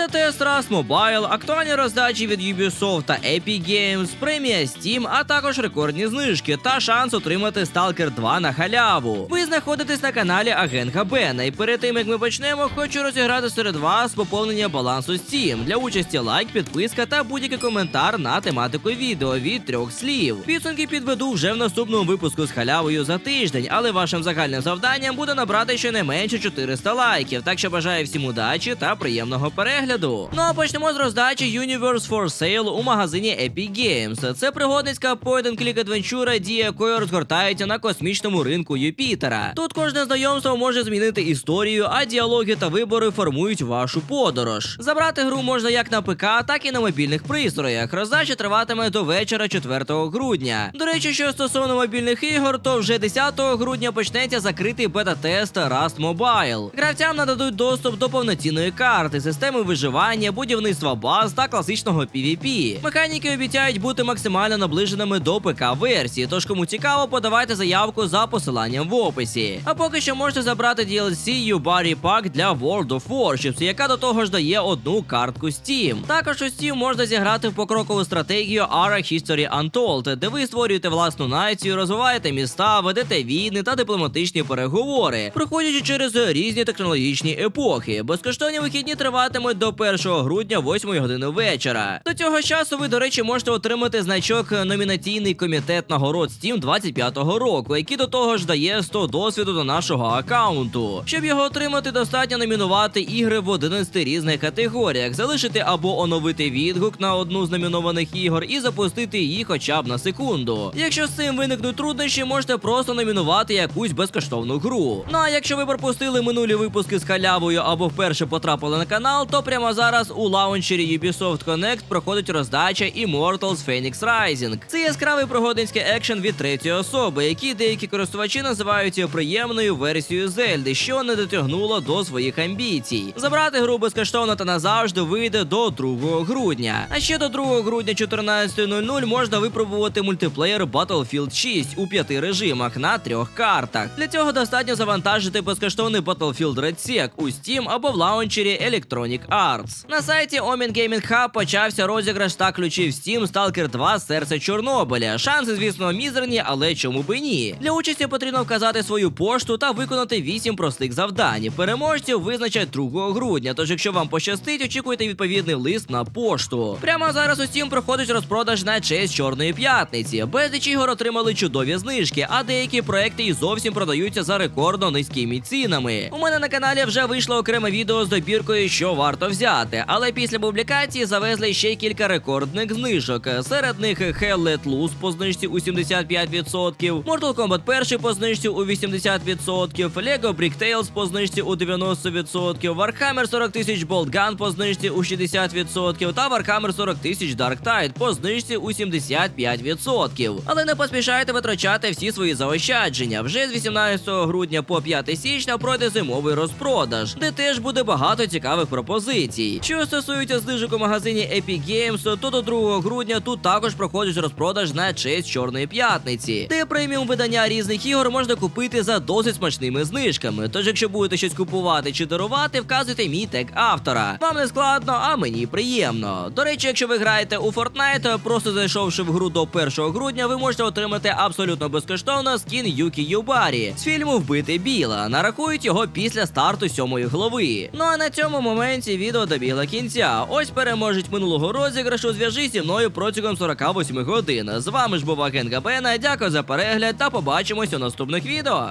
Бета-тест Rust Mobile, актуальні роздачі від Ubisoft та Epic Games, премія Steam, а також рекордні знижки та шанс отримати Stalker 2 на халяву. Ви знаходитесь на каналі Агент Габена, і перед тим як ми почнемо, хочу розіграти серед вас поповнення балансу Steam. Для участі лайк, підписка та будь-який коментар на тематику відео від трьох слів. Підсумки підведу вже в наступному випуску з халявою за тиждень, але вашим загальним завданням буде набрати щонайменше 400 лайків. Так що бажаю всім удачі та приємного перегляду. Ну а почнемо з роздачі Universe for Sale у магазині Epic Games. Це пригодницька point-and-click адвенчура, дія якої розгортається на космічному ринку Юпітера. Тут кожне знайомство може змінити історію, а діалоги та вибори формують вашу подорож. Забрати гру можна як на ПК, так і на мобільних пристроях. Роздача триватиме до вечора 4 грудня. До речі, що стосовно мобільних ігор, то вже 10 грудня почнеться закритий бета-тест Rust Mobile. Гравцям нададуть доступ до повноцінної карти, системи виживання, будівництва баз та класичного PvP. Механіки обіцяють бути максимально наближеними до ПК-версії, тож кому цікаво, подавайте заявку за посиланням в описі. А поки що можете забрати DLC U-Body Pack для World of Warships, яка до того ж дає одну картку Steam. Також у Steam можна зіграти в покрокову стратегію Ara History Untold, де ви створюєте власну націю, розвиваєте міста, ведете війни та дипломатичні переговори, проходячи через різні технологічні епохи. Безкоштовні вихідні триватимуть до 1 грудня 8 години вечора. До цього часу ви, до речі, можете отримати значок номінаційний комітет нагород Steam 25-го року, який до того ж дає 100 досвіду до нашого аккаунту. Щоб його отримати, достатньо номінувати ігри в 11 різних категоріях, залишити або оновити відгук на одну з номінованих ігор і запустити її хоча б на секунду. Якщо з цим виникнуть труднощі, можете просто номінувати якусь безкоштовну гру. Ну а якщо ви пропустили минулі випуски з халявою або вперше потрапили на канал, то прямо зараз у лаунчері Ubisoft Connect проходить роздача Immortals Phoenix Rising. Це яскравий пригодницький екшен від третьої особи, який деякі користувачі називають приємною версією Зельди, що не дотягнуло до своїх амбіцій. Забрати гру безкоштовно та назавжди вийде до 2 грудня. А ще до 2 грудня 14.00 можна випробувати мультиплеєр Battlefield 6 у п'яти режимах на трьох картах. Для цього достатньо завантажити безкоштовний Battlefield Red Sec у Steam або в лаунчері Electronic Arts. На сайті Omen Gaming Hub почався розіграш та ключів Steam Stalker 2 Серце Чорнобиля. Шанси, звісно, мізерні, але чому би ні? Для участі потрібно вказати свою пошту та виконати 8 простих завдань. Переможців визначать 2 грудня. Тож, якщо вам пощастить, очікуйте відповідний лист на пошту. Прямо зараз у Steam проходить розпродаж на честь Чорної п'ятниці. Безліч ігор отримали чудові знижки, а деякі проекти і зовсім продаються за рекордно низькими цінами. У мене на каналі вже вийшло окреме відео з добіркою, що варто взяти. Але після публікації завезли ще кілька рекордних знижок. Серед них Hell Let Loose по знижці у 75%, Mortal Kombat 1 по знижці у 80%, Lego Brick Tales по знижці у 90%, Warhammer 40 тисяч Bolt Gun по знижці у 60% та Warhammer 40 тисяч Dark Tide по знижці у 75%. Але не поспішайте витрачати всі свої заощадження. Вже з 18 грудня по 5 січня пройде зимовий розпродаж, де теж буде багато цікавих пропозицій. Що стосується знижок у магазині Epic Games, то до 2 грудня тут також проходить розпродаж на честь Чорної п'ятниці, де преміум видання різних ігор можна купити за досить смачними знижками. Тож, якщо будете щось купувати чи дарувати, вказуйте мій тег автора. Вам не складно, а мені приємно. До речі, якщо ви граєте у Fortnite, просто зайшовши в гру до 1 грудня, ви можете отримати абсолютно безкоштовно скін Юкі Юбарі з фільму Вбити Біла. Нарахують його після старту сьомої глави. Ну а на цьому моменті відео добігла кінця. Ось переможець минулого розіграшу. Зв'яжись зі мною протягом 48 годин. З вами ж був Агент Габена. Дякую за перегляд та побачимось у наступних відео.